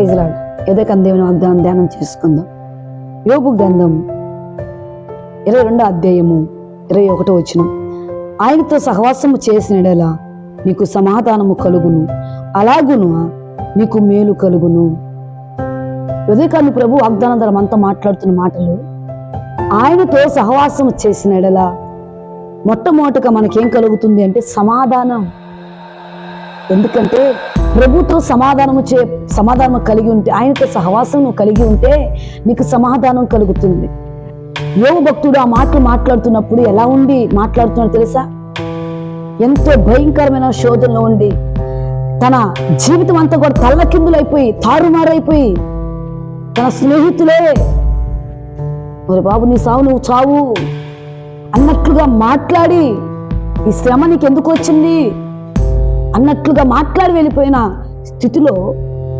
ప్రైజ్లాడు ఏదో దేవుని వాగ్దానం ధ్యానం చేసుకుందాం. యోగు గ్రంథం ఇరవై రెండో అధ్యాయము ఇరవై ఒకటో వచ్చిన ఆయనతో సహవాసము చేసినడలా నీకు సమాధానము కలుగును. అలాగును నీకు మేలు కలుగును. ఉదయకాన్ని ప్రభు వాగ్దానం ద్వారా మనతో మాట్లాడుతున్న మాటలు ఆయనతో సహవాసం చేసిన చేసినడలా మొట్టమొదటిగా మనకేం కలుగుతుంది అంటే సమాధానం. ఎందుకంటే ప్రభుతో సమాధానము చే సమాధానం కలిగి ఉంటే ఆయనతో సహవాసం నువ్వు కలిగి ఉంటే నీకు సమాధానం కలుగుతుంది. యోగ భక్తుడు ఆ మాటలు మాట్లాడుతున్నప్పుడు ఎలా ఉండి మాట్లాడుతున్నాడు తెలుసా? ఎంతో భయంకరమైన శోధనలో ఉండి తన జీవితం అంతా కూడా తల్లకిందులైపోయి తారుమారైపోయి తన స్నేహితులే మరి బాబు నీ సావు నువ్వు చావు అన్నట్లుగా మాట్లాడి ఈ శ్రమ నీకు ఎందుకు వచ్చింది? అన్నట్లుగా మాట్లాడి వెళ్ళిపోయిన స్థితిలో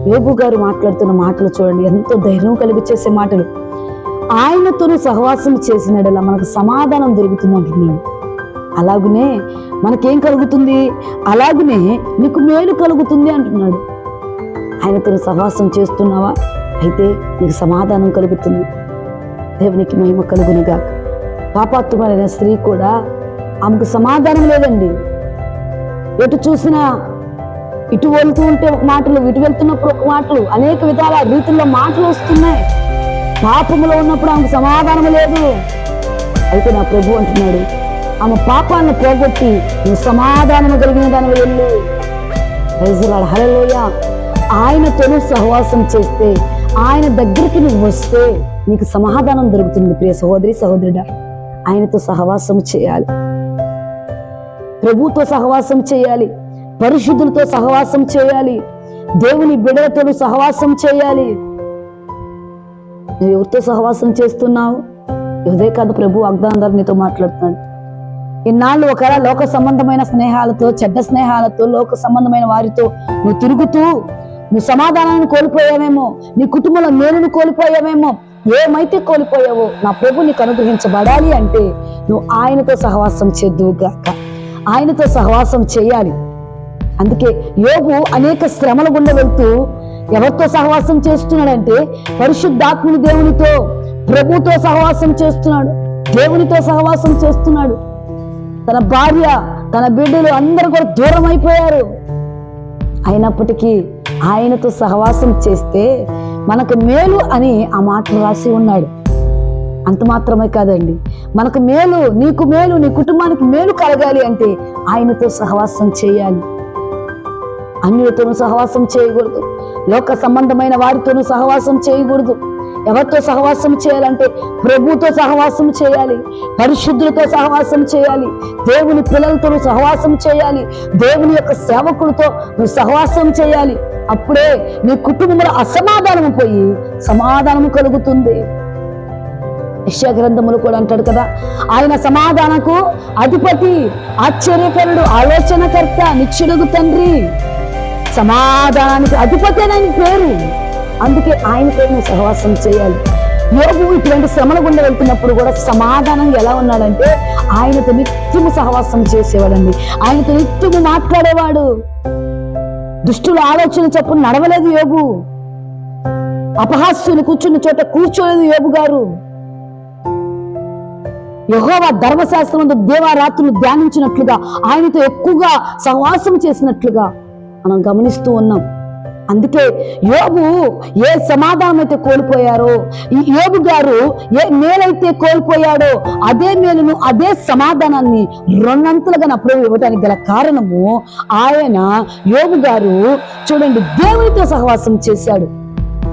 యోగు గారు మాట్లాడుతున్న మాటలు చూడండి. ఎంతో ధైర్యం కలిగి చేసే మాటలు. ఆయనతోనూ సహవాసం చేసినడలా మనకు సమాధానం దొరుకుతుంది అంటున్నాడు అలాగునే మనకేం కలుగుతుంది? అలాగునే నీకు మేలు కలుగుతుంది అంటున్నాడు. ఆయనతో సహవాసం చేస్తున్నావా? అయితే నీకు సమాధానం కలుగుతుంది. దేవునికి మహిమ కలుగునుగా పాపాత్మైన స్త్రీ కూడా ఆమెకు సమాధానం లేదండి. ఎటు చూసినా ఇటు వెళ్తూ ఉంటే ఒక మాటలు ఇటు వెళ్తున్నప్పుడు ఒక మాటలు అనేక విధాల రీతుల్లో మాటలు వస్తున్నాయి. పాపములో ఉన్నప్పుడు ఆమెకు సమాధానం లేదు. అయితే నా ప్రభు అంటున్నాడు ఆమె పాపాన్ని పోగొట్టి నువ్వు సమాధానం కలిగిన దాని వెళ్ళు. రైజులాడు హలలోయ ఆయనతోనూ సహవాసం చేస్తే ఆయన దగ్గరికి నువ్వు వస్తే నీకు సమాధానం దొరుకుతుంది. ప్రియ సహోదరి సహోదరుడా ఆయనతో సహవాసం చేయాలి. ప్రభుతో సహవాసం చేయాలి పరిశుద్ధులతో సహవాసం చేయాలి దేవుని బిడలతో సహవాసం చేయాలి. నువ్వు ఎవరితో సహవాసం చేస్తున్నావు? ఇదే కాదు ప్రభు వాగ్దానం నీతో మాట్లాడుతున్నాడు. ఇన్నాళ్ళు ఒకవేళ లోక సంబంధమైన స్నేహాలతో చెడ్డ స్నేహాలతో లోక సంబంధమైన వారితో నువ్వు తిరుగుతూ నువ్వు సమాధానాన్ని కోల్పోయావేమో నీ కుటుంబంలో మేలును కోల్పోయావేమో ఏమైతే కోల్పోయావో నా ప్రభు నీకు అనుగ్రహించబడాలి అంటే నువ్వు ఆయనతో సహవాసం చేద్దువుగాక ఆయనతో సహవాసం చేయాలి. అందుకే యోగు అనేక శ్రమల గుండా వెళ్తూ ఎవరితో సహవాసం చేస్తున్నాడంటే పరిశుద్ధాత్ముని దేవునితో ప్రభుతో సహవాసం చేస్తున్నాడు దేవునితో సహవాసం చేస్తున్నాడు. తన భార్య తన బిడ్డలు అందరూ కూడా దూరం అయిపోయారు. అయినప్పటికీ ఆయనతో సహవాసం చేస్తే మనకు మేలు అని ఆ మాటలు రాసి ఉన్నాడు. అంత మాత్రమే కాదండి. మనకు మేలు నీకు మేలు నీ కుటుంబానికి మేలు కలగాలి అంటే ఆయనతో సహవాసం చేయాలి. అన్యులతోనూ సహవాసం చేయకూడదు. లోక సంబంధమైన వారితోనూ సహవాసం చేయకూడదు. ఎవరితో సహవాసం చేయాలంటే ప్రభుతో సహవాసం చేయాలి పరిశుద్ధులతో సహవాసం చేయాలి దేవుని పిల్లలతో సహవాసం చేయాలి దేవుని యొక్క సేవకులతో నువ్వు సహవాసం చేయాలి. అప్పుడే నీ కుటుంబంలో అసమాధానం పోయి సమాధానం కలుగుతుంది. యెషయా గ్రంథములు కూడా అంటాడు కదా. ఆయన సమాధానకు అధిపతి ఆశ్చర్యకరుడు ఆలోచనకర్త నిత్యుడుగు తండ్రి. సమాధానానికి అధిపతి అని ఆయన పేరు. అందుకే ఆయనతో నువ్వు సహవాసం చేయాలి. యోగు ఇటువంటి శ్రమల గుండా వెళ్తున్నప్పుడు కూడా సమాధానం ఎలా ఉన్నాడంటే ఆయనతో నిత్యము సహవాసం చేసేవాడండి. ఆయనతో నిత్యము మాట్లాడేవాడు. దుష్టుల ఆలోచన చొప్పున నడవలేదు యోగు అపహాస్యుని కూర్చున్న చోట కూర్చోలేదు యోగు గారు. యహోవా ధర్మశాస్త్రం దేవారాత్రులు ధ్యానించినట్లుగా ఆయనతో ఎక్కువగా సహవాసం చేసినట్లుగా మనం గమనిస్తూ ఉన్నాం. అందుకే యోబు ఏ సమాధానం అయితే కోల్పోయారో ఈ యోబు గారు ఏ మేలైతే కోల్పోయాడో అదే మేలును అదే సమాధానాన్ని రెండంతలుగా నా ప్రభు ఇవ్వడానికి గల కారణము ఆయన యోబు గారు చూడండి దేవునితో సహవాసం చేశాడు.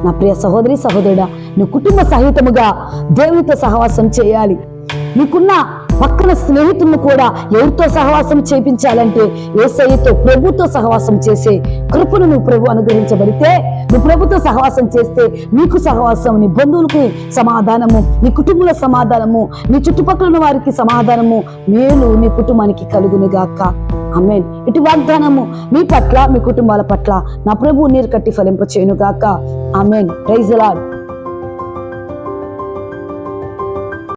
నా ప్రియ సహోదరి సహోదరుడా నువ్వు కుటుంబ సహితముగా దేవునితో సహవాసం చేయాలి. నీకున్న పక్కన స్నేహితులను కూడా ఎవరితో సహవాసం చేపించాలంటే ఏసయ్యతో ప్రభుతో సహవాసం చేసే కృపను నువ్వు ప్రభు అనుగ్రహించబడితే నువ్వు ప్రభుతో సహవాసం చేస్తే నీకు సహవాసం నీ బంధువులకు సమాధానము నీ కుటుంబంలో సమాధానము నీ చుట్టుపక్కల ఉన్న వారికి సమాధానము మేలు నీ కుటుంబానికి కలుగునుగాక. అమ్మేన్ ఇటు వాగ్దానము మీ పట్ల మీ కుటుంబాల పట్ల నా ప్రభు నీరు కట్టి ఫలింప చేయనుగాక అమేన్ ప్రైజ్ లాడ్